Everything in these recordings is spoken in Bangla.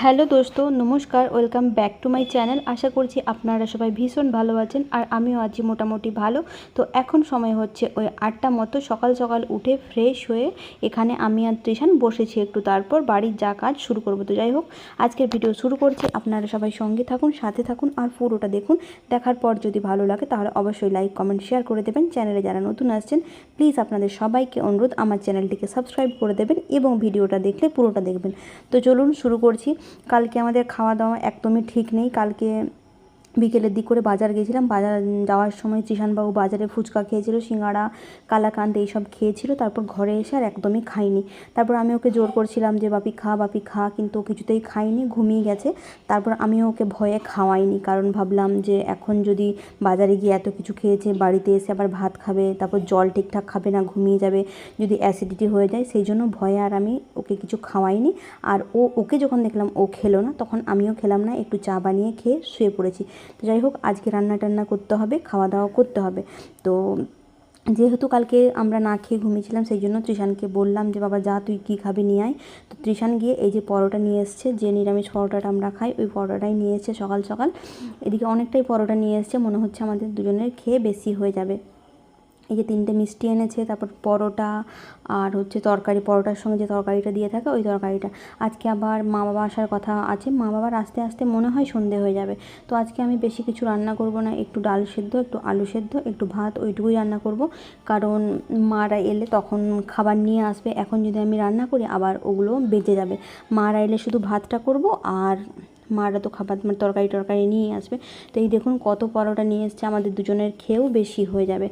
হ্যালো দোস্ত, নমস্কার, welcome back to my channel. আশা করছি আপনারা সবাই ভীষণ ভালো আছেন আর আমিও আছি মোটামুটি ভালো। তো এখন সময় হচ্ছে ওই আটটা মতো সকাল সকাল উঠে ফ্রেশ হয়ে এখানে আমি আর তৃষান বসেছি একটু তারপর বাড়ির যা কাজ শুরু করব। তো যাই হোক, আজকের ভিডিও শুরু করছি। আপনারা সবাই সঙ্গে থাকুন, সাথে থাকুন আর পুরোটা দেখুন। দেখার পর যদি ভালো লাগে তাহলে অবশ্যই লাইক কমেন্ট শেয়ার করে দেবেন। চ্যানেলে যারা নতুন আসছেন প্লিজ আপনাদের সবাইকে অনুরোধ আমার চ্যানেলটিকে সাবস্ক্রাইব করে দেবেন এবং ভিডিওটা দেখলে পুরোটা দেখবেন। তো চলুন শুরু করছি। কালকে আমাদের খাওয়া দাওয়া একদমই ঠিক নেই কালকে বিকেলের দিক করে বাজার গেছিলাম বাজার যাওয়ার সময় চিশানবাবু বাজারে ফুচকা খেয়েছিল, সিঙ্গাড়া, কালাকান্দ এইসব খেয়েছিল, তারপর ঘরে এসে আর একদমই খাইনি। তারপর আমি ওকে জোর করছিলাম যে, বাপি খা বাপি খা। কিন্তু কিছুতেই খাইনি, ঘুমিয়ে গেছে। তারপর আমিও ওকে ভয়ে খাওয়াইনি, কারণ ভাবলাম যে, এখন যদি বাজারে গিয়ে এত কিছু খেয়েছে, বাড়িতে এসে আবার ভাত খাবে, তারপর জল ঠিকঠাক খাবে না, ঘুমিয়ে যাবে, যদি অ্যাসিডিটি হয়ে যায়, সেই জন্য ভয়ে আর আমি ওকে কিছু খাওয়াইনি। আর ও, ওকে যখন দেখলাম ও খেলো না, তখন আমিও খেলাম না, একটু চা বানিয়ে খেয়ে শুয়ে পড়েছি। তো যাই হোক, আজকে রান্না টান্না করতে হবে, খাওয়া দাওয়া করতে হবে। তো যেহেতু কালকে আমরা না খেয়ে ঘুমিয়েছিলাম, সেই জন্য ত্রিশানকে বললাম যে, বাবা, যা, তুই কী খাবি নিয়ে আয়। তো ত্রিশান গিয়ে এই যে পরোটা নিয়ে এসছে, যে নিরামিষ পরোটাটা আমরা খাই, ওই পরোটাটাই নিয়ে এসছে সকাল সকাল। এদিকে অনেকটাই পরোটা নিয়ে এসছে, মনে হচ্ছে আমাদের দুজনের খেয়ে বেশি হয়ে যাবে। এই যে তিনটে মিষ্টি এনেছে, তারপর পরোটা আর হচ্ছে তরকারি, পরোটার সঙ্গে যে তরকারিটা দিয়ে থাকে ওই তরকারিটা। আজকে আবার মা বাবা আসার কথা আছে, মা বাবার আস্তে আস্তে মনে হয় সন্ধে হয়ে যাবে। তো আজকে আমি বেশি কিছু রান্না করব না, একটু ডাল সেদ্ধ, একটু আলু সেদ্ধ, একটু ভাত, ওইটুকুই রান্না করব। কারণ মারা এলে তখন খাবার নিয়ে আসবে, এখন যদি আমি রান্না করি আবার ওগুলো বেঁচে যাবে। মারা এলে শুধু ভাতটা করব আর মারা তো খাবার মানে তরকারি টরকারি নিয়ে আসবে। তো এই দেখুন কত পরোটা নিয়ে এসছে, আমাদের দুজনের খেয়েও বেশি হয়ে যাবে।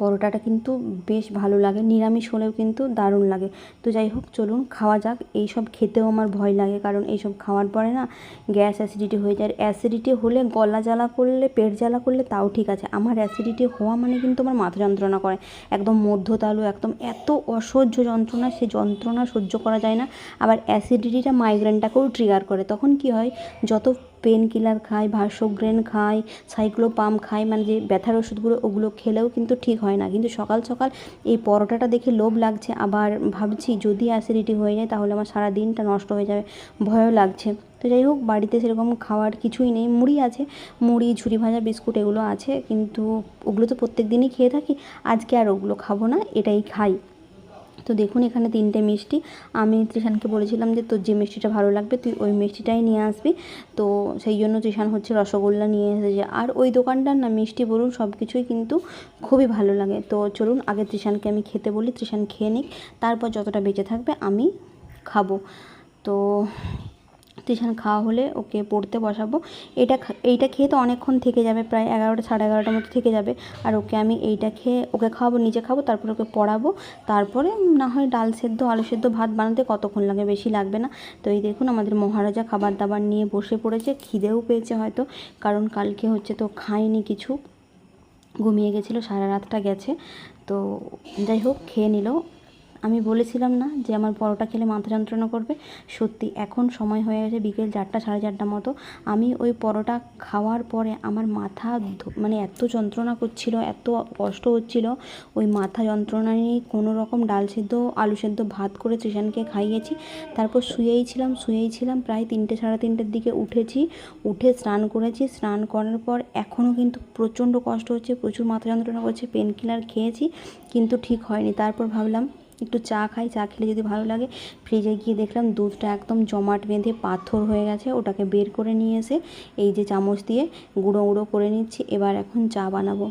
পরোটাটা কিন্তু বেশ ভালো লাগে, নিরামিষ হলেও কিন্তু দারুণ লাগে। তো যাই হোক, চলুন খাওয়া যাক। এই সব খেতেও আমার ভয় লাগে, কারণ এইসব খাওয়ার পরে না গ্যাস অ্যাসিডিটি হয়ে যায়। অ্যাসিডিটি হলে গলা জ্বালা করলে, পেট জ্বালা করলে তাও ঠিক আছে। আমার অ্যাসিডিটি হওয়া মানে কিন্তু আমার মাথা যন্ত্রণা করে। একদম মধ্যতালু, একদম এত অসহ্য যন্ত্রণা, সে যন্ত্রণা সহ্য করা যায় না। আবার অ্যাসিডিটিটা মাইগ্রেনটাকেও ট্রিগার করে। তখন কি হয়, যত পেন কিলার খাই ভার্সোগ্রেন খাই সাইক্লোপাম খায় মানে যে ব্যথার ওষুধগুলো, ওগুলো খেলেও কিন্তু ঠিক হয় না। কিন্তু সকাল সকাল এই পরোটাটা দেখে লোভ লাগছে। আবার ভাবছি যদি অ্যাসিডিটি হয়ে যায়, তাহলে আমার সারা দিনটা নষ্ট হয়ে যাবে। ভয়ও লাগছে। তো যাই হোক, বাড়িতে সেরকম খাওয়ার কিছুই নেই। মুড়ি আছে। মুড়ি, ঝুরি ভাজা, বিস্কুট এগুলো আছে। কিন্তু ওগুলো তো প্রত্যেক দিনই খেয়ে থাকি। আজকে আর ওগুলো খাব না, এটাই খাই। তো দেখুন এখানে তিনটে মিষ্টি। আমি তৃষানকে বলেছিলাম যে, তোর যে মিষ্টিটা ভালো লাগবে, তুই ওই মিষ্টিটাই নিয়ে আসবি। তো সেই জন্য তৃষান হচ্ছে রসগোল্লা নিয়ে এসেছে। আর ওই দোকানটার না মিষ্টি বলুন সব কিছুই কিন্তু খুবই ভালো লাগে। তো চলুন, আগে তৃষানকে আমি খেতে বলি। তৃষান খেয়ে নিক, তারপর যতটা বেঁচে থাকবে আমি খাব। তো টিউশন খাওয়া হলে ওকে পড়তে বসাবো। এটা এইটা খেয়ে তো অনেকক্ষণ থেকে যাবে, প্রায় এগারোটা, সাড়ে এগারোটার মতো থেকে যাবে। আর ওকে আমি এইটা খেয়ে ওকে খাওয়াবো, নিজে খাব, তারপর ওকে পড়াবো। তারপরে না হয় ডাল সেদ্ধ, আলু সেদ্ধ, ভাত বানাতে কতক্ষণ লাগে বেশি লাগবে না। তো এই দেখুন আমাদের মহারাজা খাবার দাবার নিয়ে বসে পড়েছে, খিদেও পেয়েছে হয়তো, কারণ কালকে হচ্ছে তো খায়নি কিছু। ঘুমিয়ে গেছিল, সারা রাতটা গেছে। তো যাই হোক, খেয়ে নিল। আমি বলেছিলাম না যে আমার পরোটা খেলে মাথা যন্ত্রণা করবে? সত্যি, এখন সময় হয়ে গেছে বিকেল চারটা, সাড়ে চারটা মতো। আমি ওই পরোটা খাওয়ার পরে আমার মাথা মানে এত যন্ত্রণা করছিল, এত কষ্ট হচ্ছিল। ওই মাথা যন্ত্রণা নিয়ে কোনো রকম ডাল সেদ্ধ, আলু সেদ্ধ ভাত করে তৃষানকে খাইয়েছি। তারপর শুয়েই ছিলাম শুয়েই ছিলাম। প্রায় তিনটে, সাড়ে তিনটের দিকে উঠেছি, উঠে স্নান করেছি। স্নান করার পর এখনও কিন্তু প্রচণ্ড কষ্ট হচ্ছে, প্রচুর মাথা যন্ত্রণা করছে পেন কিলার খেয়েছি, কিন্তু ঠিক হয়নি। তারপর ভাবলাম একটু চা খাই, চা খেলে যদি ভালো লাগে। ফ্রিজে গিয়ে দেখলাম দুধটা একদম জমাট বেঁধে পাথর হয়ে গেছে, ওটাকে বের করে নিয়ে এসে এই যে চামচ দিয়ে গুঁড়ো গুঁড়ো করে নিচ্ছি। এবার এখন চা বানাবো।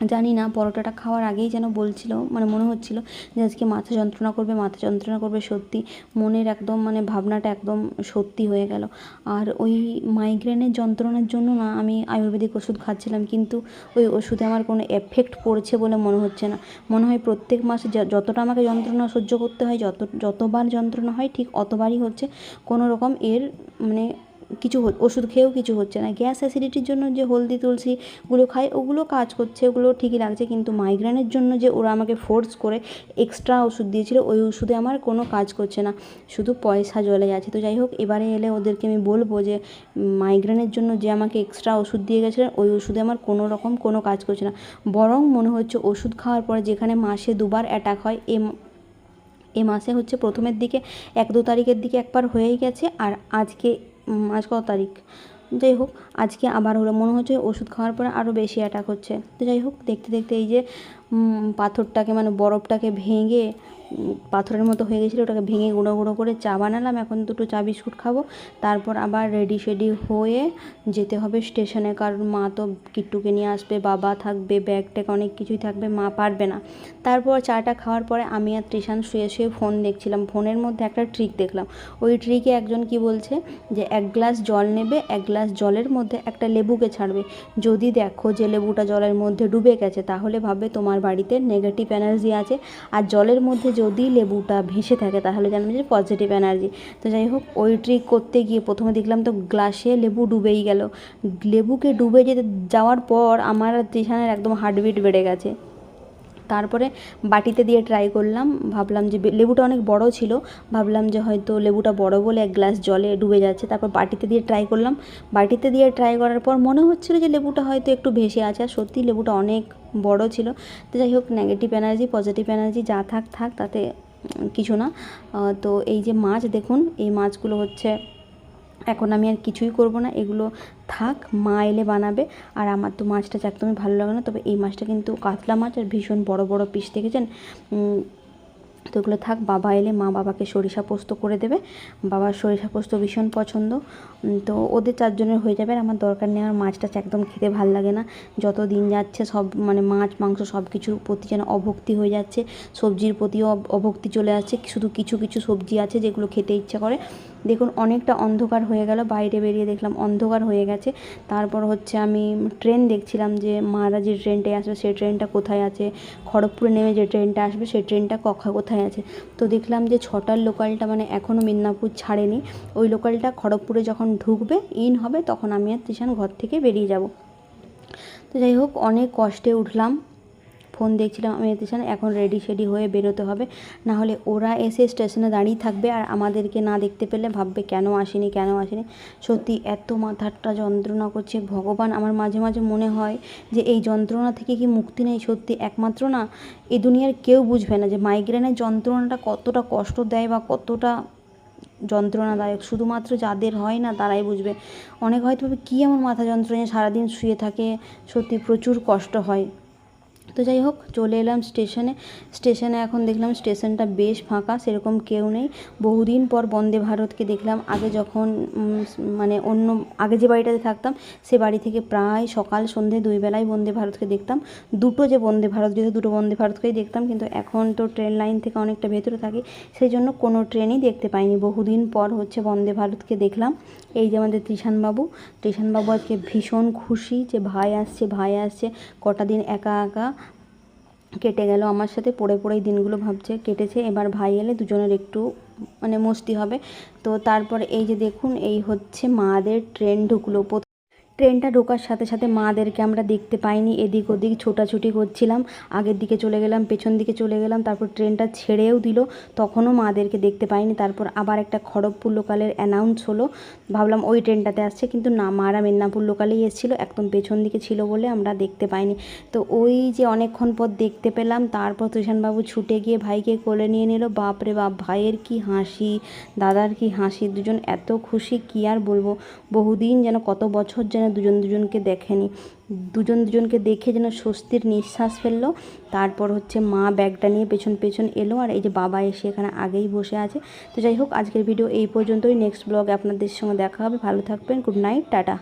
জানি না, পরোটাটা খাওয়ার আগেই যেন বলছিল মানে মনে হচ্ছিল যে আজকে মাথা যন্ত্রণা করবে, মাথা যন্ত্রণা করবে সত্যি। মনের একদম মানে ভাবনাটা একদম সত্যি হয়ে গেল। আর ওই মাইগ্রেনের যন্ত্রণার জন্য না, আমি আয়ুর্বেদিক ওষুধ খাচ্ছিলাম, কিন্তু ওই ওষুধে আমার কোনো এফেক্ট পড়ছে বলে মনে হচ্ছে না। মনে হয় প্রত্যেক মাসে যতটা আমাকে যন্ত্রণা সহ্য করতে হয়, যত, যতবার যন্ত্রণা হয়, ঠিক অতবারই হচ্ছে। কোনো রকম এর মানে কিছু ওষুধ খেয়েও কিছু হচ্ছে না। গ্যাস অ্যাসিডিটির জন্য যে হলদি তুলসীগুলো খাই ওগুলো কাজ করছে, ওগুলো ঠিকই লাগছে, কিন্তু মাইগ্রেনের জন্য যে ওরা আমাকে ফোর্স করে এক্সট্রা ওষুধ দিয়েছিল, ওই ওষুধে আমার কোনো কাজ করছে না। শুধু পয়সা জ্বলে যাচ্ছে। তো যাই হোক, এবারে এলে ওদেরকে আমি বলব যে মাইগ্রেনের জন্য যে আমাকে এক্সট্রা ওষুধ দিয়ে গেছিলেন, ওই ওষুধে আমার কোনো রকম কোনো কাজ করছে না। বরং মনে হচ্ছে ওষুধ খাওয়ার পরে যেখানে মাসে দুবার অ্যাটাক হয়, এ এ মাসে হচ্ছে প্রথমের দিকে, এক দু তারিখের দিকে একবার হয়েই গেছে। আর আজকে আজ কত তারিখ? যাই হোক, আজকে আবার হলো। মনে হচ্ছে ওষুধ খাওয়ার পরে আরও বেশি অ্যাটাক হচ্ছে। তো যাই হোক, দেখতে দেখতে এই যে পাথরটাকে মানে বরফটাকে ভেঙে, পাথরের মতো হয়ে গেছিল, ওটাকে ভেঙে গুঁড়ো গুঁড়ো করে চা বানালাম। এখন দুটো চা বিস্কুট খাব। তারপর আবার রেডি শেডি হয়ে যেতে হবে স্টেশনে কারণ মা তো কিট্টুকে নিয়ে আসবে, বাবা থাকবে ব্যাগ ট্যাগ অনেক কিছুই থাকবে, মা পারবে না। তারপর চাটা খাওয়ার পরে আমি আর তৃষান শুয়ে শুয়ে ফোন দেখছিলাম। ফোনের মধ্যে একটা ট্রিক দেখলাম। ওই ট্রিকে একজন কি বলছে যে, এক গ্লাস জল নেবে, এক গ্লাস জলের মধ্যে একটা লেবুকে ছাড়বে। যদি দেখো যে লেবুটা জলের মধ্যে ডুবে গেছে, তাহলে ভাবে তোমার বাড়িতে নেগেটিভ এনার্জি আছে। আর জলের মধ্যে যদি লেবুটা ভেসে থাকে, তাহলে জানবে যে পজিটিভ এনার্জি তো যাই হোক, ওই ট্রিক করতে গিয়ে প্রথমে দেখলাম তো গ্লাসে লেবু ডুবেই গেল। লেবুকে ডুবে যেতে যাওয়ার পর আমার যেখানে একদম হার্টবিট বেড়ে গেছে। তারপরে বাটিতে দিয়ে ট্রাই করলাম। ভাবলাম যে লেবুটা অনেক বড় ছিল। ভাবলাম যে হয়তো লেবুটা বড় বলে এক গ্লাস জলে ডুবে যাচ্ছে। তারপর বাটিতে দিয়ে ট্রাই করলাম। বাটিতে দিয়ে ট্রাই করার পর মনে হচ্ছিল যে লেবুটা হয়তো একটু ভেসে আছে। আর সত্যি লেবুটা অনেক বড় ছিল। তো যাই হোক নেগেটিভ এনার্জি পজিটিভ এনার্জি যা থাক থাক, তাতে কিছু না। তো এই যে মাছ দেখুন, এই মাছগুলো হচ্ছে এখন আমি আর কিছুই করব না, এগুলো থাক, মা এলে বানাবে। আর আমার তো মাছটা একদমই ভালো লাগে না, তবে এই মাছটা কিন্তু কাতলা মাছ আর ভীষণ বড় বড় পিস দেখেছেন? তো এগুলো থাক, বাবা এলে মা বাবাকে সরিষা পোস্ত করে দেবে। বাবার সরিষা পোস্ত ভীষণ পছন্দ। তো ওদের চারজনের হয়ে যাবে, আর আমার দরকার নেই, আমার মাছটা একদম খেতে ভালো লাগে না। যত দিন যাচ্ছে সব মানে মাছ, মাংস সব কিছুর প্রতি যেন অভক্তি হয়ে যাচ্ছে, সবজির প্রতিও অভক্তি চলে আসছে। শুধু কিছু কিছু সবজি আছে যেগুলো খেতে ইচ্ছা করে। দেখুন, অনেকটা অন্ধকার হয়ে গেল, বাইরে বেরিয়ে দেখলাম অন্ধকার হয়ে গেছে। তারপর হচ্ছে আমি ট্রেন দেখছিলাম যে মারা যে ট্রেনটায় আসবে, সেই ট্রেনটা কোথায় আছে? খড়গপুরে নেমে যে ট্রেনটা আসবে, সেই ট্রেনটা কখা কোথায় আছে? তো দেখলাম যে ছটার লোকালটা মানে এখনও মিদনাপুর ছাড়েনি। ওই লোকালটা খড়গপুরে যখন ঢুকবে, ইন হবে, তখন আমি আর তৃষান ঘর থেকে বেরিয়ে যাব। তো যাই হোক, অনেক কষ্টে উঠলাম। ফোন দেখছিলাম আমি স্টেশনে এখন রেডি শেডি হয়ে বেরোতে হবে। না হলে ওরা এসে স্টেশনে দাঁড়িয়ে থাকবে আর আমাদেরকে না দেখতে পেলে ভাববে কেন আসেনি কেন আসেনি। সত্যি এত মাথাটা যন্ত্রণা করছে। ভগবান, আমার মাঝে মাঝে মনে হয় যে এই যন্ত্রণা থেকে কি মুক্তি নেই? সত্যি একমাত্র না, এ দুনিয়ার কেউ বুঝবে না যে মাইগ্রেনের যন্ত্রণাটা কতটা কষ্ট দেয় বা কতটা যন্ত্রণাদায়ক। শুধুমাত্র যাদের হয় না, তারাই বুঝবে। অনেক হয়তো কী এমন মাথা যন্ত্রণা সারাদিন শুয়ে থাকে, সত্যি প্রচুর কষ্ট হয়। তো যাই হোক, চলে এলাম স্টেশনে। স্টেশনে এখন দেখলাম স্টেশনটা বেশ ফাঁকা, সেরকম কেউ নেই। বহুদিন পর বন্দে ভারতকে দেখলাম। আগে যখন মানে অন্য, আগে যে বাড়িটাতে থাকতাম, সে বাড়ি থেকে প্রায় সকাল সন্ধে দুই বেলায় বন্দে ভারতকে দেখতাম। দুটো যে বন্দে ভারত, যেহেতু দুটো বন্দে ভারতকেই দেখতাম, কিন্তু এখন তো ট্রেন লাইন থেকে অনেকটা ভেতরে থাকি, সেই জন্য কোনো ট্রেনই দেখতে পাইনি। বহুদিন পর হচ্ছে বন্দে ভারতকে দেখলাম। এই যে আমাদের ত্রিশানবাবু ত্রিশানবাবু আজকে ভীষণ খুশি যে ভাই আসছে ভাই আসছে, কটা দিন একা একা কেটে গেল আমার সাথে, পড়ে পড়েই দিনগুলো ভাবছে, কেটেছে, এবার ভাই এলে দুজনের একটু মানে মস্তি হবে। তো তারপর এই যে দেখুন, এই হচ্ছে মাদের ট্রেন ঢুকলো ট্রেনটা ঢোকার সাথে সাথে মাদেরকে আমরা দেখতে পাইনি, এদিক ওদিক ছোটাছুটি করছিলাম। আগের দিকে চলে গেলাম, পেছন দিকে চলে গেলাম, তারপর ট্রেনটা ছেড়েও দিল। তখনও মাদেরকে দেখতে পাইনি। তারপর আবার একটা খড়গপুর লোকালের অ্যানাউন্স হলো। ভাবলাম ওই ট্রেনটাতে আসছে, কিন্তু না, মারা মেদিনীপুর লোকালেই এসেছিল। একদম পেছন দিকে ছিল বলে আমরা দেখতে পাইনি। তো ওই যে অনেকক্ষণ পর দেখতে পেলাম, তারপর তুষানবাবু ছুটে গিয়ে ভাইকে কোলে নিয়ে নিল। বাপরে বাপ, ভাইয়ের কি হাসি, দাদার কি হাসি, দুজন এত খুশি, কি আর বলব? বহুদিন যেন, কত বছর যেন দুজন দুজনকে দেখেনি। দুজন দুজনকে দেখে যেন স্বস্তির নিঃশ্বাস ফেলল। তারপর হচ্ছে মা ব্যাগটা নিয়ে পেছন পেছন এলো আর এই যে বাবা এসে এখানে আগেই বসে আছে। তো যাই হোক, আজকের ভিডিও এই পর্যন্তই। নেক্সট ব্লগ আপনাদের সঙ্গে দেখা হবে। ভালো থাকবেন। Good night tata